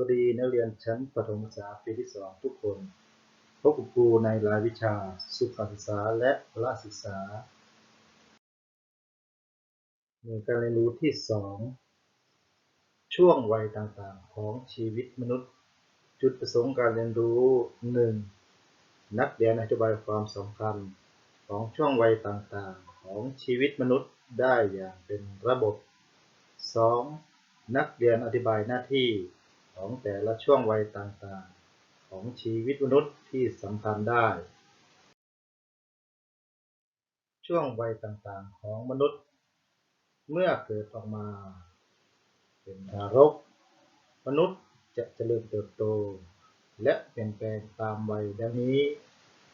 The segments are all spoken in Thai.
วัสดีนักเรียนชั้นประถมศึกษาปีที่สองทุกคน พบกับครูในรายวิชา สุขศึกษาและพละศึกษาหน่วยการเรียนรู้ที่สองช่วงวัยต่างๆ ของชีวิตมนุษย์ จุดประสงค์การเรียนรู้หนึ่งนักเรียนอธิบายความสำคัญของช่วงวัยต่างๆ ของชีวิตมนุษย์ได้อย่างเป็นระบบ 2. นักเรียนอธิบายหน้าที่ ของแต่ละช่วงวัยต่างๆ ของชีวิตมนุษย์ที่สำคัญได้ ช่วงวัยต่างๆของมนุษย์ เมื่อเกิดออกมา เป็นทารก มนุษย์จะเจริญเติบโต และเปลี่ยนแปลงตามวัยดังนี้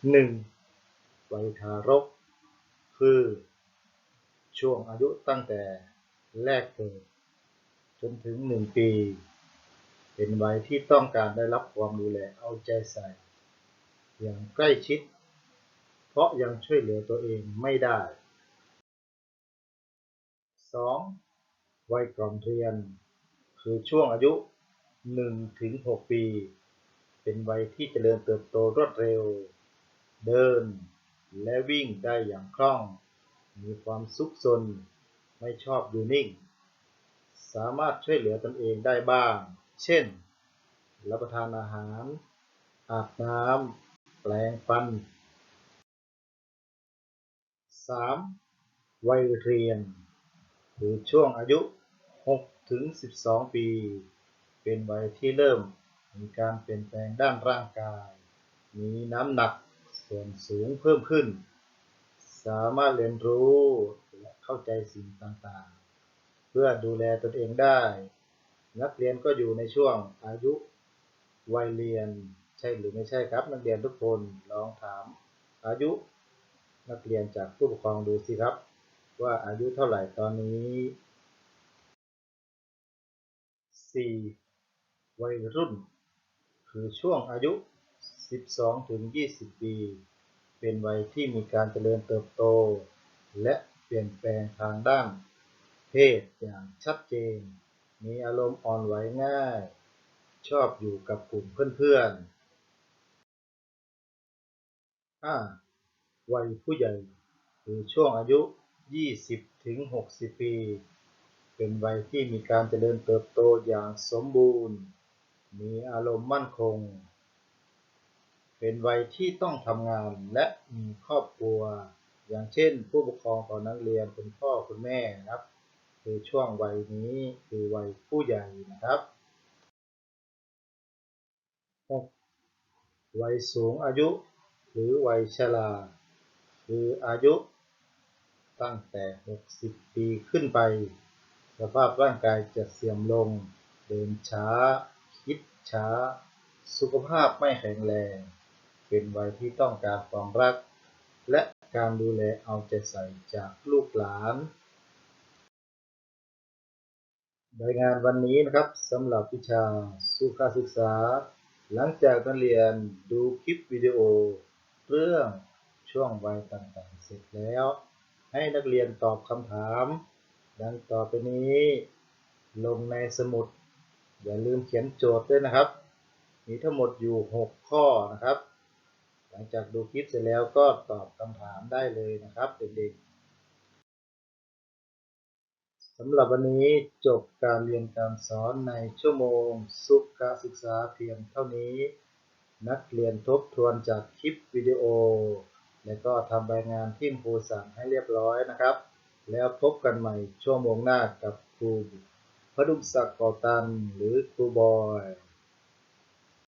1. วัยทารก คือ ช่วงอายุตั้งแต่แรกเกิดจนถึง 1 ปี เป็นวัยที่ต้องการได้รับความดูแลเอาใจใส่ อย่างใกล้ชิด เพราะยังช่วยเหลือตัวเองไม่ได้ 2. วัยก่อนเรียน คือช่วงอายุ 1-6 ปี เป็นวัยที่เจริญเติบโตรวดเร็ว เดินและวิ่งได้อย่างคล่อง มีความสุขสนไม่ชอบอยู่นิ่ง สามารถช่วยเหลือตนเองได้บ้าง เช่น รับประทานอาหาร อาบน้ำ แปลงฟัน 3. วัยเรียนคือช่วงอายุ 6 ถึง 12 ปี เป็นวัยที่เริ่ม มีการเปลี่ยนแปลงด้านร่างกาย มีน้ำหนักส่วนสูงเพิ่มขึ้น สามารถเรียนรู้และเข้าใจสิ่งต่างๆ เพื่อดูแลตนเองได้ นักเรียนก็อยู่ในช่วงอายุวัยเรียนใช่หรือไม่ใช่ครับ นักเรียนทุกคนลองถาม อายุนักเรียนจากผู้ปกครองดูสิครับ ว่าอายุเท่าไหร่ตอนนี้ 4. วัยรุ่น คือช่วงอายุ 12-20 ปี เป็นวัยที่มีการเจริญเติบโต และเปลี่ยนแปลงทางด้านเพศอย่างชัดเจน มีอารมณ์อ่อนไหวง่าย ชอบอยู่กับกลุ่มเพื่อนๆ 5. วัยผู้ใหญ่คือช่วงอายุ 20-60 ปี เป็นวัยที่มีการเจริญเติบโตอย่างสมบูรณ์ มีอารมณ์มั่นคง เป็นวัยที่ต้องทำงานและมีครอบครัว อย่างเช่น ผู้ปกครองของนักเรียนคุณพ่อคุณแม่นะครับ คือช่วงวัยนี้คือวัยผู้ใหญ่นะครับ 6. วัยสูงอายุ หรือวัยชราคืออายุ ตั้งแต่ 60 ปีขึ้นไป สภาพร่างกายจะเสื่อมลง เดินช้า คิดช้า สุขภาพไม่แข็งแรง เป็นวัยที่ต้องการความรัก และการดูแลเอาใจใส่จากลูกหลาน รายงานวันนี้นะครับสำหรับวิชาสุขศึกษา หลังจากนักเรียนดูคลิปวิดีโอ เรื่องช่วงวัยต่างๆ เสร็จแล้ว ให้นักเรียนตอบคำถาม ดังต่อไปนี้ ลงในสมุด อย่าลืมเขียนโจทย์ด้วยนะครับ มีทั้งหมดอยู่ 6 ข้อนะครับ หลังจากดูคลิปเสร็จแล้วก็ตอบคำถามได้เลยนะครับเด็กๆ สำหรับวันนี้จบการเรียนการสอนในชั่วโมงสุขศึกษาเพียงเท่านี้ นักเรียนทบทวนจากคลิปวิดีโอ และก็ทำรายงานที่ครูสั่งให้เรียบร้อยนะครับ แล้วพบกันใหม่ชั่วโมงหน้ากับครูพดุงศักดิ์ก่อตันหรือครูบอย